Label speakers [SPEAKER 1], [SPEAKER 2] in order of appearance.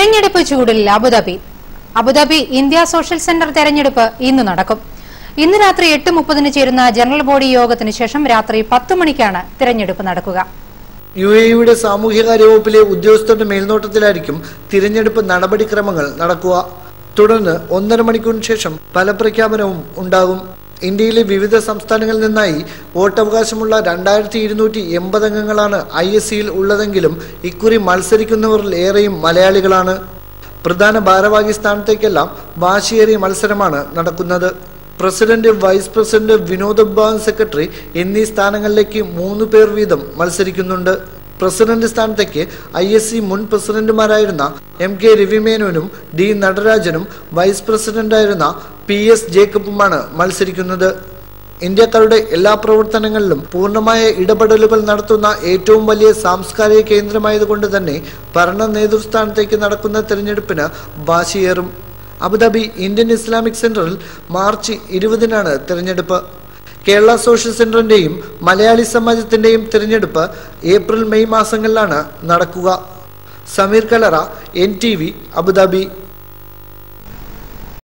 [SPEAKER 1] തിരഞ്ഞെടുപ്പ് ചൂടിൽ Abu Dhabi. Abu Dhabi India social centre തെരഞ്ഞെടുപ്പ് ഇന്ന് നടക്കും. ഇന്ന് രാത്രി എട്ട് മുപ്പതിന് ചേരുന്ന ജനറൽ ബോഡി യോഗത്തിന് ശേഷം രാത്രി പത്ത് മണിക്കാണ് തിരഞ്ഞെടുപ്പ് നടക്കുക.
[SPEAKER 2] യു എയുടെ സാമൂഹ്യകാര്യ വകുപ്പിലെ ഉദ്യോഗസ്ഥരുടെ മേൽനോട്ടത്തിലായിരിക്കും തിരഞ്ഞെടുപ്പ് നടപടിക്രമങ്ങൾ നടക്കുക. തുടർന്ന് ഒന്നര മണിക്കൂറിന് ശേഷം ഫലപ്രഖ്യാപനവും ഉണ്ടാകും. ഇന്ത്യയിലെ വിവിധ സംസ്ഥാനങ്ങളിൽ നിന്നായി വോട്ടവകാശമുള്ള രണ്ടായിരത്തി ഇരുന്നൂറ്റി എൺപത് അംഗങ്ങളാണ് ഐ എസ് സിയിൽ ഉള്ളതെങ്കിലും ഇക്കുറി മത്സരിക്കുന്നവരിൽ ഏറെയും മലയാളികളാണ്. പ്രധാന ഭാരവാഹി സ്ഥാനത്തേക്കെല്ലാം വാശിയേറിയ മത്സരമാണ് നടക്കുന്നത്. പ്രസിഡന്റ് വൈസ് പ്രസിഡന്റ് വിനോദ വിഭാഗം സെക്രട്ടറി എന്നീ സ്ഥാനങ്ങളിലേക്ക് മൂന്ന് പേർ വീതം മത്സരിക്കുന്നുണ്ട്. പ്രസിഡന്റ് സ്ഥാനത്തേക്ക് ഐ എസ് സി മുൻ പ്രസിഡന്റുമാരായിരുന്ന എം കെ രവിമേനോനും ഡി നടരാജനും വൈസ് പ്രസിഡന്റായിരുന്ന പി എസ് ജേക്കബുമാണ് മത്സരിക്കുന്നത്. ഇന്ത്യക്കാരുടെ എല്ലാ പ്രവർത്തനങ്ങളിലും പൂർണമായ ഇടപെടലുകൾ നടത്തുന്ന ഏറ്റവും വലിയ സാംസ്കാരിക കേന്ദ്രമായതുകൊണ്ട് തന്നെ ഭരണ നേതൃസ്ഥാനത്തേക്ക് നടക്കുന്ന തെരഞ്ഞെടുപ്പിന് വാശിയേറും. അബുദാബി ഇന്ത്യൻ ഇസ്ലാമിക് സെന്ററിൽ മാർച്ച് ഇരുപതിനാണ് തെരഞ്ഞെടുപ്പ്. കേരള സോഷ്യൽ സെന്ററിന്റെയും മലയാളി സമാജത്തിന്റെയും തിരഞ്ഞെടുപ്പ് ഏപ്രിൽ മെയ് മാസങ്ങളിലാണ് നടക്കുക. Sameer Kalara N T V Abu Dhabi.